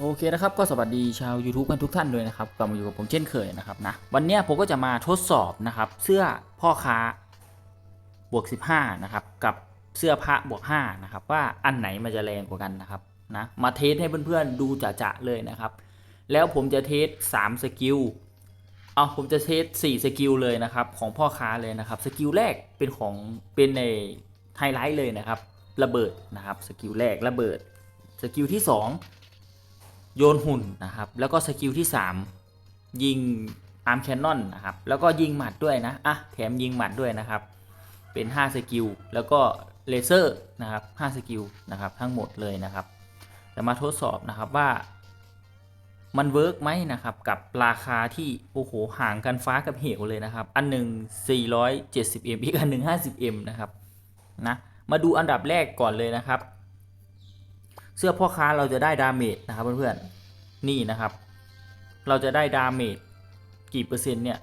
โอเคนะครับก็สวัสดีชาว YouTube กันทุกท่านด้วยนะครับกลับมาอยู่กับผมเช่นเคยนะครับนะวันนี้ผมก็จะมาทดสอบนะครับเสื้อพ่อค้าบวก 15นะครับกับเสื้อพระบวก5นะครับว่าอันไหนมันจะแรงกว่ากันนะครับนะมาเทสให้เพื่อนๆดูจะๆเลยนะครับ แล้วผมจะเทส3สกิลเอาผมจะเทส4สกิลเลยนะครับของพ่อค้าเลยนะครับสกิลแรกเป็นของเป็นในไฮไลท์เลยนะครับระเบิดนะครับสกิลแรกระเบิดสกิลที่สอง โยนหุ่นนะครับ แล้วก็สกิลที่ 3 ยิงอาร์มแคนนอนนะครับ แล้วก็ยิงหมัดด้วยนะ อะ แถมยิงหมัดด้วยนะครับ เป็น 5 สกิล แล้วก็เลเซอร์นะครับ 5 สกิลนะครับ ทั้งหมดเลยนะครับ จะมาทดสอบนะครับว่ามันเวิร์กไหมนะครับ กับราคาที่ โอ้โห ห่างกันฟ้ากับเหวเลยนะครับ อันหนึ่ง 470M อีกอันหนึ่ง 50M นะครับ นะ มาดูอันดับแรกก่อนเลยนะครับ เสื้อพ่อค้าเราจะได้ดาเมจนะครับเพื่อนๆนี่นะครับ เราจะได้ดาเมจกี่เปอร์เซ็นต์เนี่ย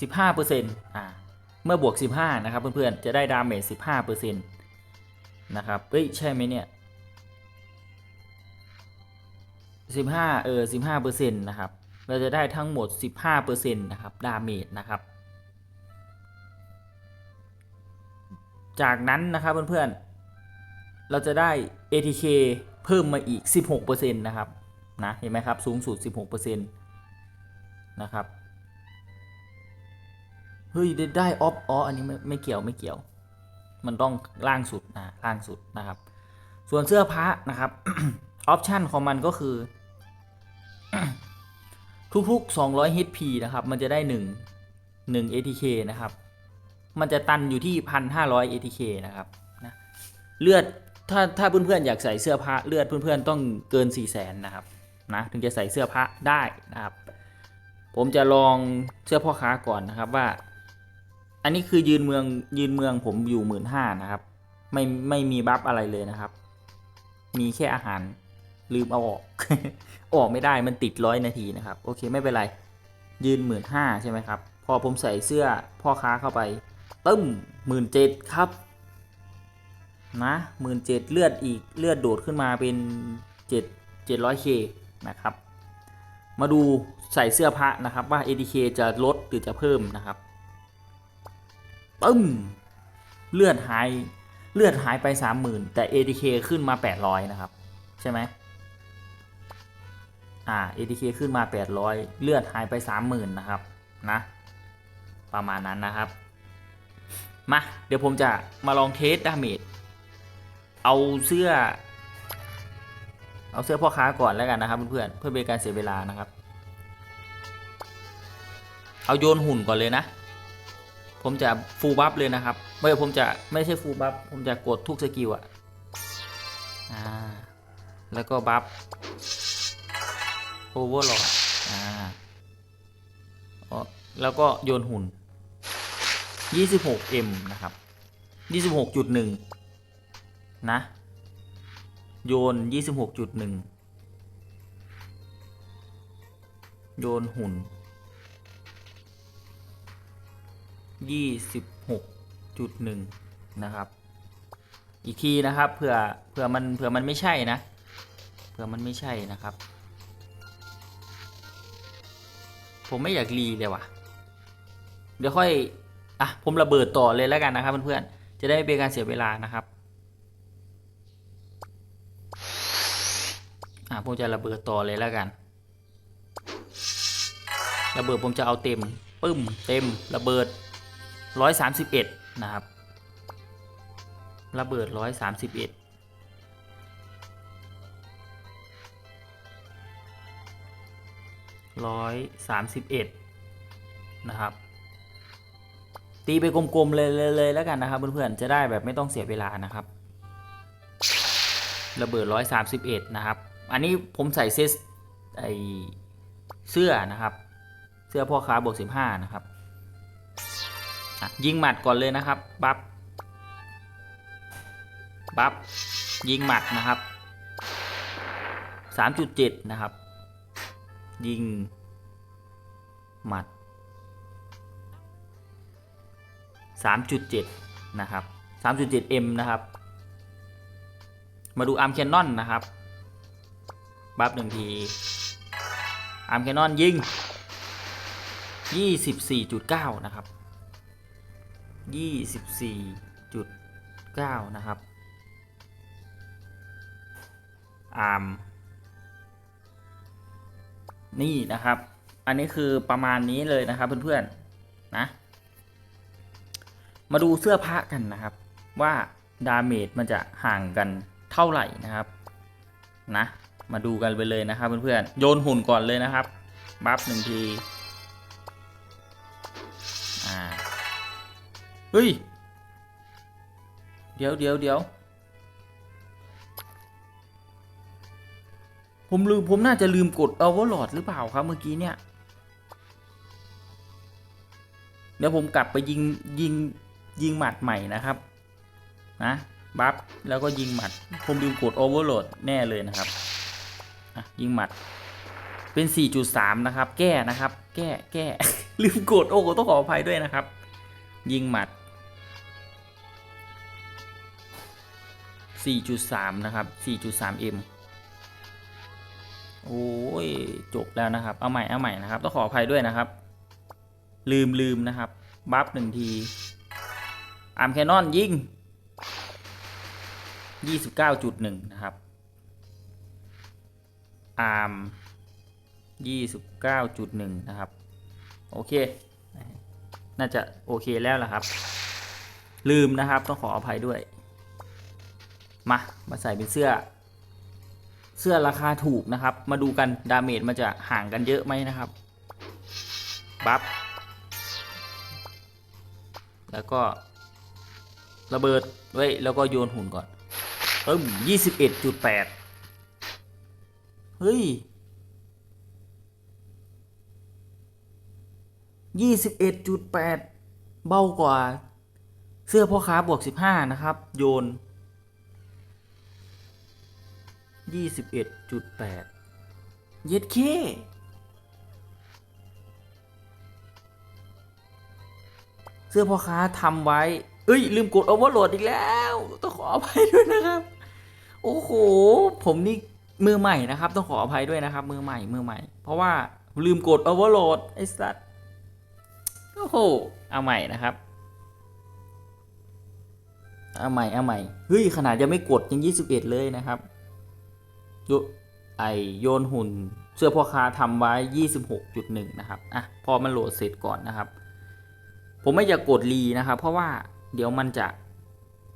สิบห้าเปอร์เซ็นต์อ่าเมื่อบวกสิบห้านะครับเพื่อนๆจะได้ดาเมจสิบห้าเปอร์เซ็นต์นะครับเอ้ยใช่ไหมเนี่ยสิบห้าเออสิบห้าเปอร์เซ็นต์นะครับเราจะได้ทั้งหมดสิบห้าเปอร์เซ็นนะครับ ดาเมจ นะครับ จากนั้นนะครับเพื่อนๆ เราจะได้ ATK เพิ่มมาอีก 16%นะครับนะเห็นไหมครับสูงสุด 16%นะครับเฮ้ยได้ได้ออฟอ๋ออันนี้ไม่ไม่เกี่ยวไม่เกี่ยว มันต้องล่างสุดนะล่างสุดนะครับ ส่วนเสื้อพระนะครับออปชันของมันก็คือ ทุกๆ 200 HP นะครับ มันจะได้ 1 1 ATK นะครับ มันจะตันอยู่ที่ 1,500 ATK นะครับนะเลือด ถ้าถ้าเพื่อนๆอยากใส่เสื้อผ้าเลือดเพื่อนๆต้องเกิน4 0 0แสนนะครับนะถึงจะใส่เสื้อผ้าได้นะครับ ผมจะลองเสื้อพ่อค้าก่อนนะครับว่า อันนี้คือยืนเมืองยืนเมืองผมอยู่หมื่นห้านะครับ ไม่ไม่มีบัฟอะไรเลยนะครับ มีแค่อาหารลืมเอาออก ออกไม่ได้มันติดร้อยนาทีนะครับ โอเคไม่เป็นไร ยืนหมื่นห้าใช่ไหมครับ พอผมใส่เสื้อพ่อค้าเข้าไปตึ้มหมื่นเจ็ดครับ นะหมื่นเจ็ดเลือดอีกเลือดโดดขึ้นมาเป็นเจ็ดเจ็ดร้อยเคนะครับ มาดูใส่เสื้อพระนะครับว่า ADK จะลดหรือจะเพิ่มนะครับปึ้มเลือดหายเลือดหายไป30,000แต่ ADK ขึ้นมา800นะครับ ใช่ไหมอ่า ADK ขึ้นมา 800 เลือดหายไป 30,000 นะครับนะ ประมาณนั้นนะครับ มา เดี๋ยวผมจะมาลองเทสดาเมจ เอาเสื้อ เอาเสื้อพ่อค้าก่อนแล้วกันนะครับเพื่อนๆเพื่อเป็นการเสียเวลานะครับ เอาโยนหุ่นก่อนเลยนะ ผมจะฟูลบัฟเลยนะครับไม่ผมจะไม่ใช่ฟูลบัฟผมจะกดทุกสกิลอะอ่าแล้วก็บัฟโอเวอร์หลอดอ่าแล้วก็โยนหุ่น 26M นะครับ 26.1 นะ โยน 26.1 โยนหุ่น 26.1 นะครับ อีกทีนะครับเผื่อเผื่อมันเผื่อมันไม่ใช่นะเผื่อมันไม่ใช่นะครับ ผมไม่อยากรีเลยว่ะ เดี๋ยวค่อยอะผมระเบิดต่อเลยแล้วกันนะครับเพื่อนๆจะได้ไม่เป็นการเสียเวลานะครับ อะ ผมจะระเบิดต่อเลยแล้วกัน ระเบิดผมจะเอาเต็มปึ้มเต็มระเบิด 131 นะครับ ระเบิด 131 131นะครับ ตีไปกลมๆเลยเลยแล้วกันนะครับเพื่อนๆจะได้แบบไม่ต้องเสียเวลานะครับ ระเบิด131นะครับ อันนี้ผมใส่เซตไอเสื้อนะครับ เสื้อพ่อค้าบวก15นะครับยิงหมัดก่อนเลยนะครับ บัฟบัฟยิงหมัดนะครับ3.7นะครับ ยิงหมัด3.7นะครับ 3.7M นะครับ มาดูอาร์มแคนนอนนะครับ บัฟหนึ่งที อาร์มแคนนอนยิงยี่สิบสี่จุดเก้านะครับยี่สิบสี่จุดเก้านะครับ อาร์ม นี่นะครับ อันนี้คือประมาณนี้เลยนะครับเพื่อนๆ นะ มาดูเสื้อผ้ากันนะครับ ว่าดาเมจมันจะห่างกันเท่าไหร่นะครับ นะ มาดูกันไปเลยนะครับเพื่อนๆโยนหุ่นก่อนเลยนะครับ บัฟหนึ่งทีอ่าเฮ้ยเดี๋ยวเดี๋ยวเดี๋ยวผมลืมผมน่าจะลืมกด Overlord หรือเปล่าครับเมื่อกี้เนี่ย เดี๋ยวผมกลับไปยิงยิงยิงหมัดใหม่นะครับ นะ บัฟแล้วก็ยิงหมัด ผมลืมกด Overload แน่เลยนะครับ อะยิงหมัด เป็น 4.3 นะครับ แก้นะครับ แก้แก้ ลืมกดโอ้โหต้องขออภัยด้วยนะครับ ยิงหมัด 4.3 นะครับ 4.3M โอ้ยจบแล้วนะครับ เอาใหม่เอาใหม่นะครับต้องขออภัยด้วยนะครับ ลืมลืมนะครับบัฟหนึ่งทีอาร์มแคนนอนยิง 29.1 นะครับ อาร์ม29.1 นะครับ โอเค น่าจะโอเคแล้วล่ะครับ ลืมนะครับต้องขออภัยด้วย มา มาใส่เป็นเสื้อ เสื้อราคาถูกนะครับ มาดูกันดาเมจมันจะห่างกันเยอะไหมนะครับบัฟแล้วก็ระเบิดไว้แล้วก็โยนหุ่นก่อนเอิ่มยี่สิบ เฮ้ยยี่สิบเอ็ดจุดแปดเบากว่า เสื้อพ่อค้าบวกสิบห้านะครับ โยนยี่สิบเอ็ดจุดแปดเย็ดเคเสื้อพ่อค้าทำไว้ เอ้ย ลืมกด overload อีกแล้ว ต้องขออภัยด้วยนะครับ โอ้โห ผมนี่ มือใหม่นะครับต้องขออภัยด้วยนะครับ มือใหม่มือใหม่ เพราะว่าลืมกด overload ไอ้สัตว์โอ้โหเอาใหม่นะครับเอาใหม่เอาใหม่เฮ้ยขนาดยังไม่กดยัง21 เลยนะครับโยไอโยนหุ่นเสื้อพ่อค้าทำไว้ 26.1 นะครับอะพอมันโหลดเสร็จก่อนนะครับ ผมไม่อยากกดรีนะครับ เพราะว่าเดี๋ยวมันจะ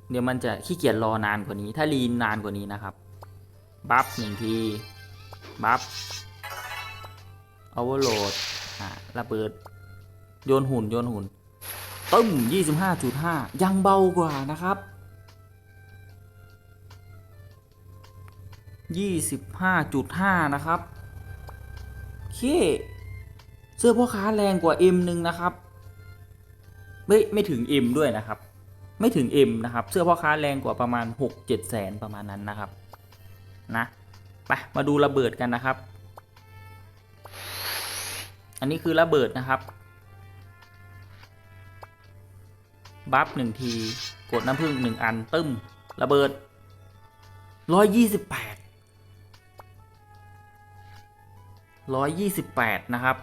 เดี๋ยวมันจะขี้เกียจรอนานกว่านี้ ถ้ารีนานกว่านี้นะครับ บัฟหนึ่งที บัฟเอเวอร์โหลดอ่าระเบิด โยนหุ่น โยนหุ่นตึ้มยี่สิบห้าจุดห้ายังเบากว่านะครับยี่สิบห้าจุดห้านะครับเคเสื้อพ่อค้าแรงกว่า M หนึ่งนะครับ ไม่ไม่ถึง M ด้วยนะครับ ไม่ถึง M นะครับ เสื้อพ่อค้าแรงกว่าประมาณ 6 7 แสนประมาณนั้นนะครับ นะไปมาดูระเบิดกันนะครับ อันนี้คือระเบิดนะครับ บัฟหนึ่งที กดน้ำผึ้งหนึ่งอันตึ้ม ระเบิดร้อยยี่สิบแปดร้อยยี่สิบแปดนะครับ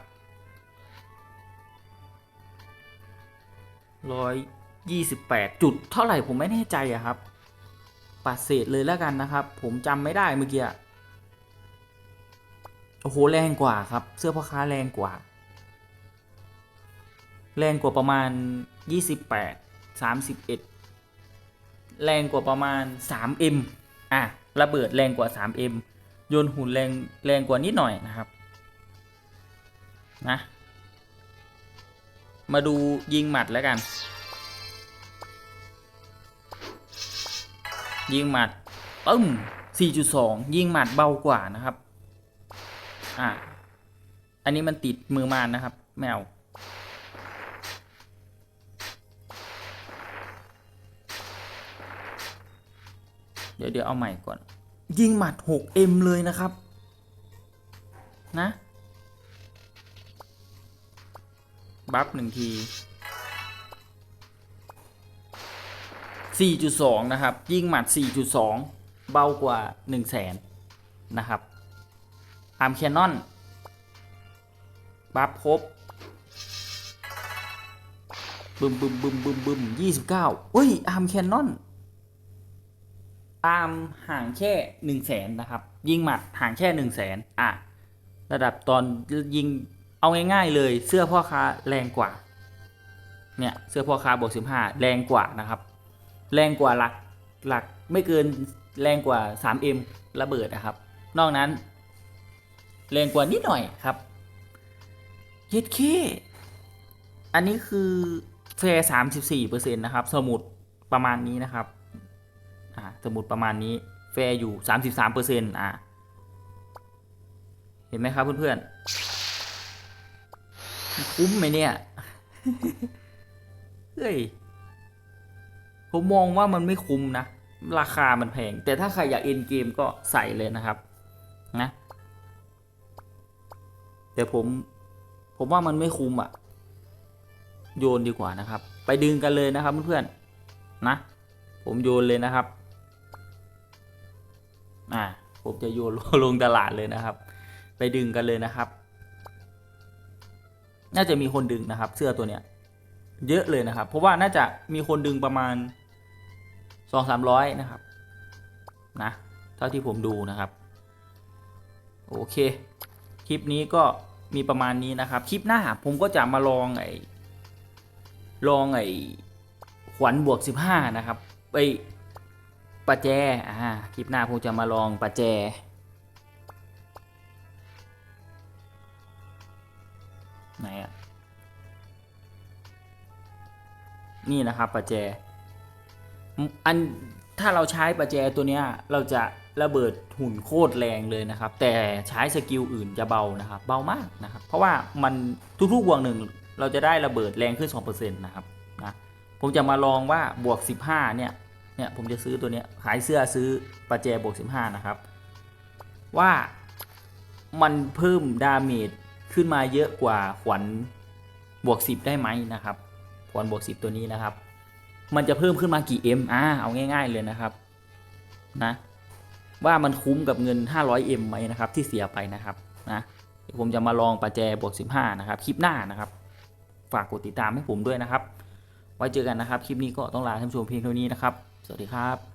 ร้อยยี่สิบแปดจุดเท่าไหร่ผมไม่แน่ใจอะครับ ปัดเศษเลยแล้วกันนะครับ ผมจำไม่ได้เมื่อกี้อะโอ้โหแรงกว่าครับ เสื้อพ่อค้าแรงกว่า แรงกว่าประมาณ 28 31 แรงกว่าประมาณ 3M อะระเบิดแรงกว่า 3M โยนหุ่นแรงแรงกว่านิดหน่อยนะครับนะมาดูยิงหมัดแล้วกัน ยิงหมัดตึ้ม4.2 ยิงหมัดเบากว่านะครับ อะอันนี้มันติดมือมานนะครับ แมวเดี๋ยวเดี๋ยวเอาใหม่ก่อน ยิงหมัด 6M เลยนะครับ นะ บัฟหนึ่งที 4.2 นะครับ ยิงหมัด 4.2 เบากว่า 1 0 0 0 0แสนนะครับอาร์มแคนนอนบัฟครบบึมบึมบึมบึมบึมยี่สิบเก้าอุ้ย อาร์มแคนนอน อาร์มห่างแค่หนึ่งแสนนะครับ ยิงหมัดห่างแค่หนึ่งแสนอะ ระดับตอนยิงเอาง่ายๆเลยเสื้อพ่อค้าแรงกว่า เนี่ย เสื้อพ่อค้าบวกสิบห้าแรงกว่านะครับ แรงกว่าหลักหลักไม่เกินแรงกว่า 3M ระเบิดนะครับ นอกนั้น แรงกว่านิดหน่อยครับเย็ดเคอันนี้คือแฟร์สามสิบสี่เปอร์เซ็นต์นะครับ สมุดประมาณนี้นะครับอ่าสมุดประมาณนี้ แฟร์อยู่สามสิบสามเปอร์เซ็นต์อ่าเห็นไหมครับเพื่อนๆ คุ้มไหมเนี่ย เฮ้ย ผมมองว่ามันไม่คุ้มนะ ราคามันแพง แต่ถ้าใครอยากเอ็นเกมก็ใส่เลยนะครับนะแต่ผมผมว่ามันไม่คุ้มอะ่ะโยนดีกว่านะครับ ไปดึงกันเลยนะครับเพื่อนๆนะ ผมโยนเลยนะครับอ่าผมจะโยนลงตลาดเลยนะครับ ไปดึงกันเลยนะครับ น่าจะมีคนดึงนะครับ เสื้อตัวเนี้ย เยอะเลยนะครับ เพราะว่าน่าจะมีคนดึงประมาณ สองสามร้อยนะครับนะเท่าที่ผมดูนะครับ โอเค คลิปนี้ก็มีประมาณนี้นะครับ คลิปหน้าผมก็จะมาลองไอ้ลองไอ้ขวัญบวกสิบห้านะครับไปประแจอ่าคลิปหน้าผมจะมาลองประแจไหนอะนี่นะครับประแจ อันถ้าเราใช้ประแจตัวเนี้ยเราจะระเบิดหุ่นโคตรแรงเลยนะครับ แต่ใช้สกิลอื่นจะเบานะครับเบามากนะครับ เพราะว่ามันทุกๆวงหนึ่งเราจะได้ระเบิดแรงขึ้น 2%นะครับนะผมจะมาลองว่าบวก 15 เนี่ยเนี่ยผมจะซื้อตัวเนี้ยขายเสื้อซื้อประแจบวก 15 นะครับ ว่ามันเพิ่มดาเมจขึ้นมาเยอะกว่าขวัญบวก 10 ได้ไหมนะครับขวัญบวก 10 ตัวนี้นะครับ มันจะเพิ่มขึ้นมากี่ M อ่าเอาง่าย ๆเลยนะครับนะว่ามันคุ้มกับเงิน 500M ไหมนะครับที่เสียไปนะครับนะผมจะมาลองประแจบวก 15 นะครับ คลิปหน้านะครับ ฝากกดติดตามให้ผมด้วยนะครับ ไว้เจอกันนะครับ คลิปนี้ก็ต้องลาท่านผู้ชมเพียงเท่านี้นะครับ สวัสดีครับ